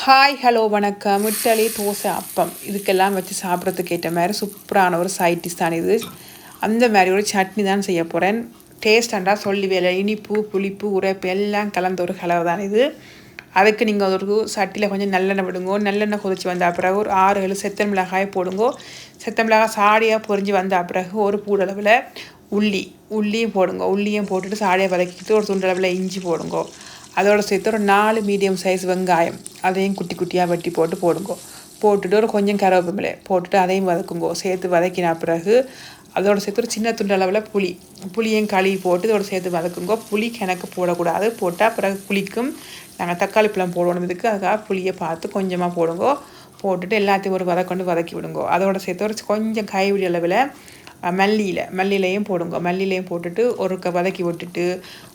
Hi hello வணக்கம். இட்டலி தோசை அப்பம். இதுக்கெல்லாம் வச்சு சாப்பிட்றதுக்கு ஏற்ற மாதிரி சூப்பரான ஒரு சைட் டிஷ் தான் இது. அந்த மாதிரி ஒரு சட்னி தான் செய்ய போகிறேன் டேஸ்டாண்டா சொல்லி வேலை இனிப்பு புளிப்பு உரைப்பு எல்லாம் கலந்த ஒரு கலவை தான் இது. அதுக்கு நீங்கள் ஒரு சட்டியில் கொஞ்சம் நல்லெண்ணெய் விடுங்கோ. நல்லெண்ணெய் கொதிச்சு வந்த பிறகு ஒரு ஆறு ஏழு செத்த மிளகாய் போடுங்கோ. செத்த மிளகாய் சாடியாக பொறிஞ்சு வந்த பிறகு ஒரு பூடளவில் உள்ளி உள்ளியும் போடுங்க. உள்ளியும் போட்டுட்டு சாடியாக வதக்கிட்டு ஒரு துண்டளவில் இஞ்சி போடுங்க. அதோட சேர்த்து ஒரு நாலு மீடியம் சைஸ் வெங்காயம் அதையும் குட்டி குட்டியாக வெட்டி போட்டு போடுங்கோ போட்டுட்டு ஒரு கொஞ்சம் கருவேப்பிலை போட்டுட்டு அதையும் வதக்குங்கோ சேர்த்து வதக்கின பிறகு அதோட சேர்த்து ஒரு சின்ன துண்டு அளவில் புளி புளியும் கழுவி போட்டு இதோட சேர்த்து வதக்குங்கோ புளி கிணக்கு போடக்கூடாது போட்டால் பிறகு புளிக்கும் நாங்கள் தக்காளி பழம் போடணும் இதுக்கு அதுக்காக புளியை பார்த்து கொஞ்சமாக போடுங்கோ போட்டுட்டு எல்லாத்தையும் ஒரு வதக்கொண்டு வதக்கி விடுங்கோ அதோட சேர்த்து ஒரு கொஞ்சம் கைவிடி அளவில் மல்லியில். மல்லியிலையும் போடுங்க. மல்லியிலையும் போட்டுட்டு ஒரு வதக்கி விட்டுட்டு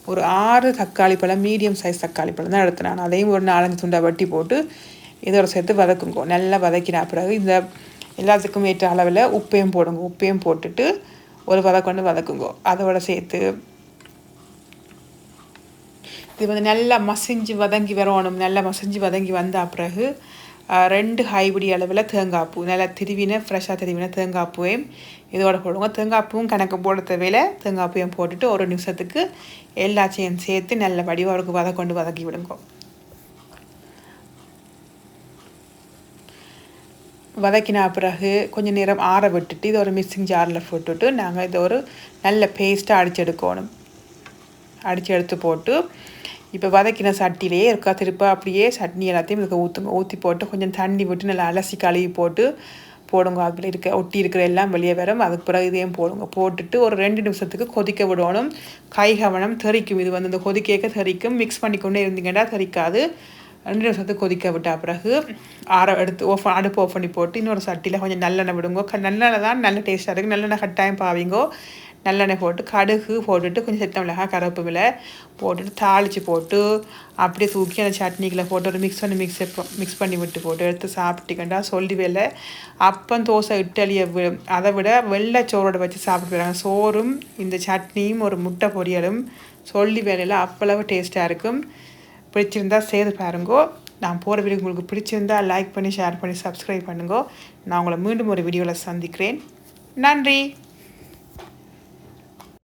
ஒரு ஆறு தக்காளி பழம் மீடியம் சைஸ் தக்காளி பழம் தான் எடுத்தேன் நான். அதையும் ஒரு நாலஞ்சு துண்டாக வட்டி போட்டு இதோட சேர்த்து வதக்குங்க. நல்லா வதக்கினா பிறகு இந்த எல்லாத்துக்கும் ஏற்ற அளவில் உப்பையும் போடுங்க. உப்பையும் போட்டுட்டு ஒரு வதக்கொண்டு வதக்குங்க. அதோட சேர்த்து இது வந்து நல்லா மசிஞ்சு வதங்கி வரணும். நல்லா மசிஞ்சு வதங்கி வந்த பிறகு ரெண்டு ஹைபிடி அளவில் தேங்காய் பூ நல்லா திருவின ஃப்ரெஷ்ஷாக திருவின தேங்காய் பூவையும் இதோட போடுவோம் தேங்காய் பூவும் கணக்கு போட தேவையில்ல தேங்காய் பூவையும் போட்டுட்டு ஒரு நிமிஷத்துக்கு எல்லாத்தையும் சேர்த்து நல்ல வடிவாக வதை வதக்கொண்டு வதக்கி விடுங்க வதக்கின பிறகு கொஞ்சம் நேரம் ஆற விட்டுட்டு இதை ஒரு மிக்சிங் ஜாரில் போட்டுட்டு நாங்கள் இதை ஒரு நல்ல பேஸ்ட்டாக அடித்து எடுக்கணும் அடித்து எடுத்து போட்டு இப்போ வதக்கின சட்டிலேயே இருக்கா திருப்ப அப்படியே சட்னி எல்லாத்தையும் இதுக்கு ஊற்றுங்க ஊற்றி போட்டு கொஞ்சம் தண்ணி விட்டு நல்லா அலசி கழுவி போட்டு போடுங்க. அதில் இருக்க ஒட்டி இருக்கிற எல்லாம் வெளியே வரும். அதுக்கு பிறகு இதையும் போடுங்க. போட்டுட்டு ஒரு ரெண்டு நிமிஷத்துக்கு கொதிக்க விடணும். கை கவனம் தெறிக்கும். இது வந்து இந்த கொதிக்க தெறிக்கும். மிக்ஸ் பண்ணிக்கொண்டே இருந்தீங்கன்னா தெறிக்காது. ரெண்டு நிமிஷத்துக்கு கொதிக்க விட்டா பிறகு ஆற எடுத்து ஓஃப் அடுப்பு ஓஃபன் பண்ணி போட்டு இன்னொரு சட்டியில் கொஞ்சம் நல்லெண்ணெய் விடுங்க. நல்லெண்ணெய் தான் நல்ல டேஸ்ட்டாக இருக்குது நல்லெண்ணெய் கட்டாயம் பாவிங்கோ. நல்லெண்ணெய் போட்டு கடுகு போட்டுட்டு கொஞ்சம் செத்த மிளகாய் கருவேப்பிலை போட்டுட்டு தாளித்து போட்டு அப்படியே தூக்கி அந்த சட்னிக்கில் போட்டு ஒரு மிக்ஸ் பண்ணி மிக்ஸ் மிக்ஸ் பண்ணி விட்டு போட்டு எடுத்து சாப்பிட்டுக்கண்டா சொல்லி வேலை அப்பம் தோசை இட்டலியை அதை விட வெள்ளை சோறோட வச்சு சாப்பிட்டு சோறும் இந்த சட்னியும் ஒரு முட்டை பொரியலும் சொல்லி வேலையில் அப்பளவு டேஸ்ட்டாக இருக்கும். பிடிச்சிருந்தா செய்து பாருங்கோ. நான் போகிற வீடியோ உங்களுக்கு பிடிச்சிருந்தா லைக் பண்ணி ஷேர் பண்ணி சப்ஸ்கிரைப் பண்ணுங்கோ. நான் உங்களை மீண்டும் ஒரு வீடியோவில் சந்திக்கிறேன். நன்றி.